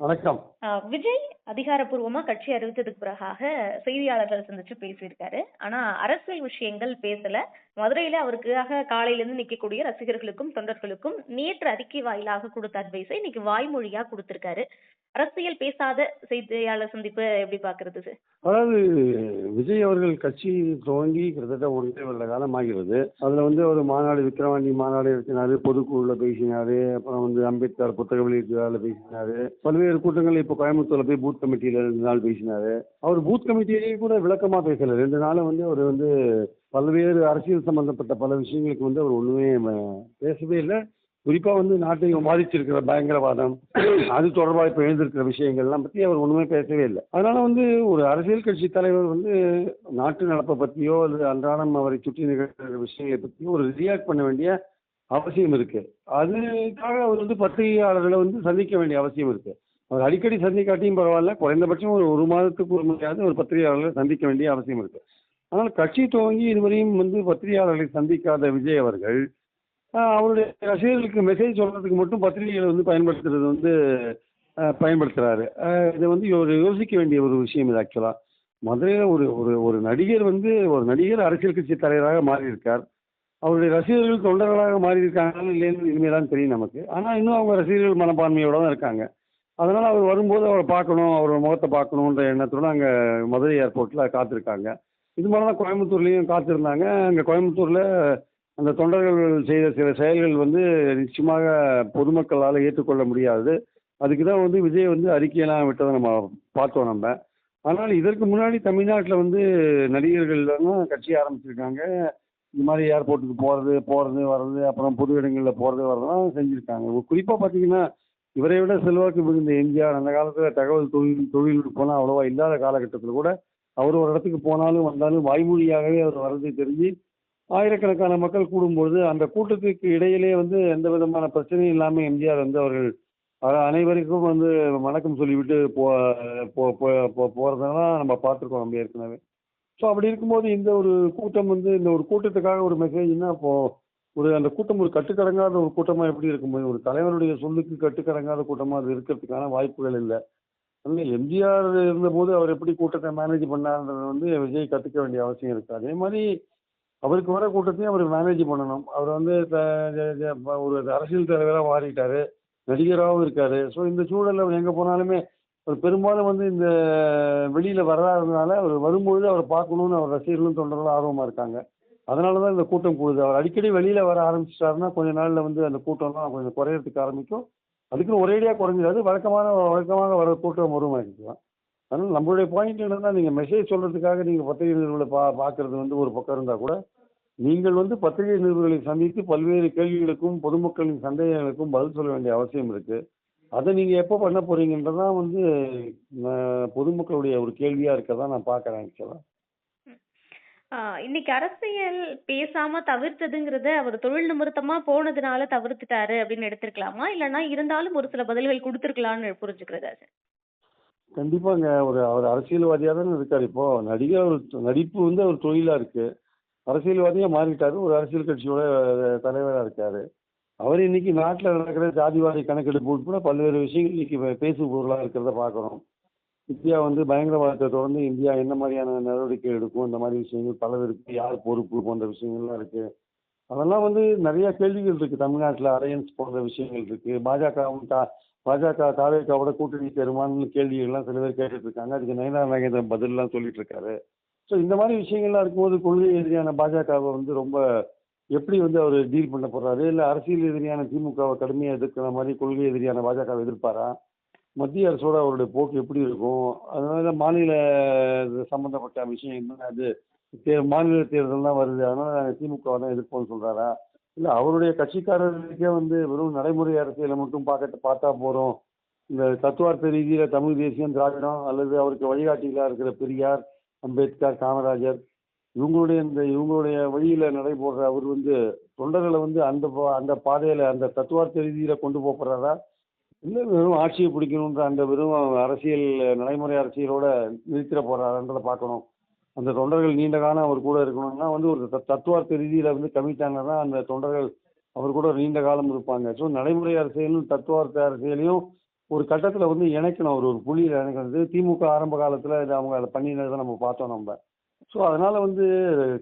வணக்கம். விஜய் அதிகாரப்பூர்வமா கட்சி அறிவித்ததுக்கு பிறகாக செய்தியாளர்கள் சந்திச்சு பேசியிருக்காரு. ஆனா அரசியல் விஷயங்கள் பேசல. மதுரையில அவருக்காக காலையில இருந்து நிக்கக்கூடிய ரசிகர்களுக்கும் தொண்டர்களுக்கும் நேற்று அறிக்கை வாயிலாக கொடுத்த அட்வைஸை இன்னைக்கு வாய்மொழியா கொடுத்திருக்காரு. அரசியல் பேசாத செய்தியாளர் சந்திப்பு எப்படி பாக்குறது சார்? அதாவது விஜய் அவர்கள் கட்சி துவங்கி கிட்டத்தட்ட ஒன்றே வருட காலம் ஆகிறது. அதுல வந்து ஒரு மாநாடு விக்கிரவாண்டி மாநாடு நடத்தினாரு பொதுக்குழுல பேசினாரு அப்புறம் வந்து அம்பேத்கர் புத்தக வெளியீட்டு பேசினாரு பல்வேறு கூட்டங்கள் இப்போ கோயம்புத்தூர்ல போய் பூத் கமிட்டியில ரெண்டு நாள் பேசினாரு. அவர் பூத் கமிட்டியிலேயே கூட விளக்கமா பேசல. ரெண்டு நாளும் வந்து அவர் வந்து பல்வேறு அரசியல் சம்பந்தப்பட்ட பல விஷயங்களுக்கு வந்து அவர் ஒண்ணுமே பேசவே இல்லை. குறிப்பா வந்து நாட்டை பாதிச்சிருக்கிற பயங்கரவாதம் அது தொடர்பாக இப்போ எழுந்திருக்கிற விஷயங்கள்லாம் பத்தி அவர் ஒண்ணுமே பேசவே இல்லை. அதனால வந்து ஒரு அரசியல் கட்சி தலைவர் வந்து நாட்டு நடப்பை பத்தியோ அல்லது அன்றாடம் அவரை சுற்றி நிகழ்கிற விஷயங்களை பத்தியோ ஒரு ரியாக்ட் பண்ண வேண்டிய அவசியம் இருக்கு. அதுக்காக அவர் வந்து பத்திரிகையாளர்களை வந்து சந்திக்க வேண்டிய அவசியம் இருக்கு. அவர் அடிக்கடி சந்திக்காட்டியும் பரவாயில்ல குறைந்தபட்சம் ஒரு ஒரு மாதத்துக்கு ஒரு முறையாவது ஒரு பத்திரிகையாளர்களை சந்திக்க வேண்டிய அவசியம் இருக்கு. ஆனால் கட்சி துவங்கி இதுவரையும் வந்து பத்திரிகையாளர்களை சந்திக்காத விஜய் அவர்கள் அவருடைய ரசிகர்களுக்கு மெசேஜ் சொல்றதுக்கு மட்டும் பத்திரிகைகளை வந்து பயன்படுத்துறது வந்து பயன்படுத்துகிறாரு பயன்படுத்துறாரு. வந்து இவர் யோசிக்க வேண்டிய ஒரு விஷயம் இது ஆக்சுவலா மதுரையில் ஒரு ஒரு ஒரு நடிகர் வந்து ஒரு நடிகர் அரசியல் கட்சி தலைவராக மாறியிருக்கார். அவருடைய ரசிகர்கள் தொண்டர்களாக மாறி இல்லைன்னு இனிமே தான் தெரியும் நமக்கு. ஆனால் இன்னும் அவங்க ரசிகர்கள் மனப்பான்மையோட தான் இருக்காங்க. அதனால் அவர் வரும்போது அவரை பார்க்கணும் அவரோட முகத்தை பார்க்கணுன்ற எண்ணத்தோட அங்கே மதுரை ஏர்போர்ட்டில் காத்திருக்காங்க. இது மாதிரி தான் கோயம்புத்தூர்லேயும் காத்திருந்தாங்க. அங்கே கோயம்புத்தூரில் அந்த தொண்டர்கள் செய்த சில செயல்கள் வந்து நிச்சயமாக பொதுமக்களால் ஏற்றுக்கொள்ள முடியாது. அதுக்கு தான் வந்து விஜய் வந்து அறிக்கையெல்லாம் விட்டதை நம்ம பார்த்தோம் நம்ம. ஆனால் இதற்கு முன்னாடி தமிழ்நாட்டில் வந்து நடிகர்கள்லாம் கட்சி ஆரம்பிச்சிருக்காங்க. இந்த மாதிரி ஏர்போர்ட்டுக்கு போகிறது போகிறது வர்றது அப்புறம் பொது இடங்களில் போகிறது வர்றதெல்லாம் செஞ்சுருக்காங்க. குறிப்பாக பார்த்தீங்கன்னா இவரை விட செல்வாக்கு மிகுந்த எம்ஜிஆர் அந்த காலத்தில் தகவல் தொழில் தொழில்நுட்பம்லாம் அவ்வளோவா இல்லாத காலகட்டத்தில் கூட அவர் ஒரு இடத்துக்கு போனாலும் வந்தாலும் வாய்மொழியாகவே அவர் வர்றது தெரிஞ்சு ஆயிரக்கணக்கான மக்கள் கூடும்பொழுது அந்த கூட்டத்துக்கு இடையிலே வந்து எந்த விதமான பிரச்சனையும் இல்லாமல் எம்ஜிஆர் வந்து அவர்கள் அனைவருக்கும் வந்து வணக்கம் சொல்லிவிட்டு போ போ- போ- போ- நம்ம பார்த்துருக்கோம் நம்ம ஏற்கனவே. ஸோ அப்படி இருக்கும்போது இந்த ஒரு கூட்டம் வந்து இந்த ஒரு கூட்டத்துக்காக ஒரு மெசேஜ்னா இப்போ ஒரு அந்த கூட்டம் ஒரு கட்டுக்கடங்காத ஒரு கூட்டமாக எப்படி இருக்கும்போது ஒரு தலைவருடைய சொல்லுக்கு கட்டுக்கடங்காத கூட்டமாக அது இருக்கிறதுக்கான வாய்ப்புகள் இல்லை. அதனால எம்ஜிஆர் இருந்தபோது அவர் எப்படி கூட்டத்தை மேனேஜ் பண்ணார்ன்றது வந்து விஜய் கற்றுக்க வேண்டிய அவசியம் இருக்குது அதே மாதிரி அவருக்கு வர கூட்டத்தையும் அவர் மேனேஜ் பண்ணணும். அவர் வந்து ஒரு அரசியல் தலைவராக மாறிட்டாரு. நடிகராகவும் இருக்காரு. ஸோ இந்த சூழலில் அவர் எங்கே போனாலுமே அவர் பெரும்பாலும் வந்து இந்த வெளியில் வராததுனால அவர் வரும்பொழுது அவரை பார்க்கணுன்னு அவர் ரசிகர்களும் தொண்டர்களும் ஆர்வமாக இருக்காங்க. அதனால தான் இந்த கூட்டம் கூடுது. அவர் அடிக்கடி வெளியில் வர ஆரம்பிச்சிட்டாருன்னா கொஞ்ச நாளில் வந்து அந்த கூட்டம்லாம் கொஞ்சம் குறையறதுக்கு ஆரம்பிக்கும். அதுக்குன்னு ஒரேடியாக குறைஞ்சிடாது. வழக்கமான வழக்கமாக வர கூட்டம் வரும் ஆகிக்கலாம் அதனால் நம்மளுடைய பாயிண்ட் என்னன்னா நீங்கள் மெசேஜ் சொல்கிறதுக்காக நீங்கள் பத்திரிகை நிறுவனங்களை பா பார்க்கறது வந்து ஒரு பக்கம் இருந்தால் கூட நீங்கள் வந்து பத்திரிகை நிறுவனங்களை சந்தித்து பல்வேறு கேள்விகளுக்கும் பொதுமக்களின் சந்தேகங்களுக்கும் பதில் சொல்ல வேண்டிய அவசியம் இருக்குது அதை நீங்கள் எப்போ பண்ண போகிறீங்கன்றதான் வந்து பொதுமக்களுடைய ஒரு கேள்வியாக இருக்கதான் நான் பார்க்குறேன் ஆக்சுவலாக இன்னைக்கு அரசியல் பேசாம தவிர்த்ததுங்கிறத அவர் தொழில் நிமித்தமா போனதுனால தவிர்த்துட்டாரு அப்படின்னு எடுத்திருக்கலாமா? இல்லைன்னா இருந்தாலும் ஒரு சில பதில்கள் கொடுத்திருக்கலாம்னு புரிஞ்சுக்கிறதா சார்? கண்டிப்பாங்க. ஒரு அவர் அரசியல்வாதியாக தானே இருக்கார். இப்போ நடிகர் ஒரு நடிப்பு வந்து அவர் தொழிலாக இருக்கு. அரசியல்வாதியாக மாறிட்டார். ஒரு அரசியல் கட்சியோட தலைவராக இருக்கார். அவர் இன்னைக்கு நாட்டில் நடக்கிற ஜாதிவாதி கணக்கெடுப்பு உட்பட பல்வேறு விஷயங்கள் இன்னைக்கு பேசு பொருளாக இருக்கிறத பார்க்குறோம் இந்தியா வந்து பயங்கரவாதத்தை தொடர்ந்து இந்தியா என்ன மாதிரியான நடவடிக்கை எடுக்கும்? இந்த மாதிரி விஷயங்கள் பல இருக்குது யார் பொறுப்பு போன்ற விஷயங்கள்லாம் இருக்குது அதெல்லாம் வந்து நிறைய கேள்விகள் இருக்கு. தமிழ்நாட்டில் அலையன்ஸ் போன்ற விஷயங்கள் இருக்கு. பாஜகவும் தா பாஜக தாவேக்காவோட கூட்டணி சேருமான்னு கேள்விகள்லாம் சில பேர் கேட்டுட்டு இருக்காங்க அதுக்கு நயனார் நாகேந்திரன் பதில்லாம் சொல்லிட்டு இருக்காரு ஸோ இந்த மாதிரி விஷயங்கள்லாம் இருக்கும்போது கொள்கை எதிரியான பாஜகவை வந்து ரொம்ப எப்படி வந்து அவர் டீல் பண்ண போறாரு? இல்லை அரசியல் எதிரியான திமுகவை கடுமையாக எதிர்க்கிற மாதிரி கொள்கை எதிரியான பாஜகவை எதிர்ப்பாரா? மத்திய அரசோட அவருடைய போக்கு எப்படி இருக்கும்? அதனால மாநில சம்மந்தப்பட்ட சம்பந்தப்பட்ட விஷயம் என்ன அது? மாநில தேர்தல் தான் வருது. அதனால நாங்கள் திமுகவை தான் எதிர்ப்போம்னு சொல்றாரா? இல்லை அவருடைய கட்சிக்காரர்களுக்கே வந்து வெறும் நடைமுறை அரசியலை மட்டும் பார்க்க பார்த்தா போகிறோம் இந்த தத்துவார்த்த ரீதியில் தமிழ் தேசியம் திராவிடம் அல்லது அவருக்கு வழிகாட்டிகளாக இருக்கிற பெரியார் அம்பேத்கர் காமராஜர் இவங்களுடைய இந்த இவங்களுடைய வழியில நடைபோடுற அவர் வந்து தொண்டர்களை வந்து அந்த பா- அந்த பாதையில அந்த தத்துவார்த்த ரீதியில கொண்டு போறாரா இல்லை வெறும் ஆட்சியை பிடிக்கணுன்ற அந்த வெறும் அரசியல் நடைமுறை அரசியலோட நிறுத்திட போறாருன்றதை பார்க்கணும். அந்த தொண்டர்கள் நீண்ட காலம் அவர் கூட இருக்கணும்னா வந்து ஒரு தத்துவார்த்த ரீதியில வந்து கமிட் அந்த தொண்டர்கள் அவர் கூட நீண்ட காலம் இருப்பாங்க. ஸோ நடைமுறை அரசியலும் தத்துவார்த்த அரசியலையும் ஒரு கட்டத்தில் வந்து இணைக்கணும். அவர் ஒரு புள்ளியில் இணைக்கிறது திமுக ஆரம்ப காலத்தில் இது அவங்க அதை பண்ணினதை நம்ம பார்த்தோம் நம்ம. ஸோ அதனால வந்து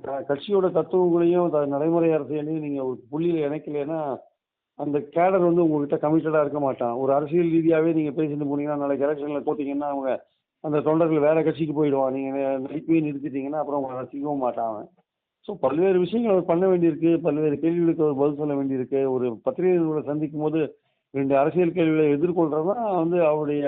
க- கட்சியோட தத்துவங்களையும் த- நடைமுறை அரசியலையும் நீங்கள் ஒரு புள்ளியில் இணைக்கலைன்னா அந்த கேடர் வந்து உங்ககிட்ட கமிட்டடாக இருக்க மாட்டான். ஒரு அரசியல் ரீதியாகவே நீங்கள் பேசிட்டு போனீங்கன்னா நாளைக்கு எலெக்ஷனில் தோத்தீங்கன்னா அவங்க அந்த தொண்டர்கள் வேற கட்சிக்கு போயிடுவான். நீங்கள் நடிப்பே நிறுத்திட்டீங்கன்னா அப்புறம் உங்களை ரசிக்கவும் மாட்டான் அவன். ஸோ பல்வேறு விஷயங்கள் அவர் பண்ண வேண்டியிருக்கு. பல்வேறு கேள்விகளுக்கு அவர் பதில் சொல்ல வேண்டியிருக்கு. ஒரு பத்திரிகைகளை சந்திக்கும் போது ரெண்டு அரசியல் கேள்விகளை எதிர்கொள்றதுதான் வந்து அவருடைய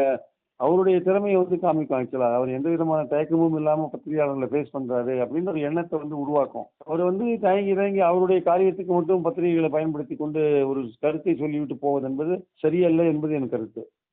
அவருடைய திறமையை வந்து காமிக்கும் ஆக்சுவலாக அவர் எந்த விதமான தயக்கமும் இல்லாமல் பத்திரிகையாளர்களை ஃபேஸ் பண்ணுறாரு அப்படின்னு ஒரு எண்ணத்தை வந்து உருவாக்கும். அவர் வந்து தயங்கி தயங்கி அவருடைய காரியத்துக்கு மட்டும் பத்திரிகைகளை பயன்படுத்தி கொண்டு ஒரு கருத்தை சொல்லிவிட்டு போவது என்பது சரியல்ல என்பது என் கருத்து.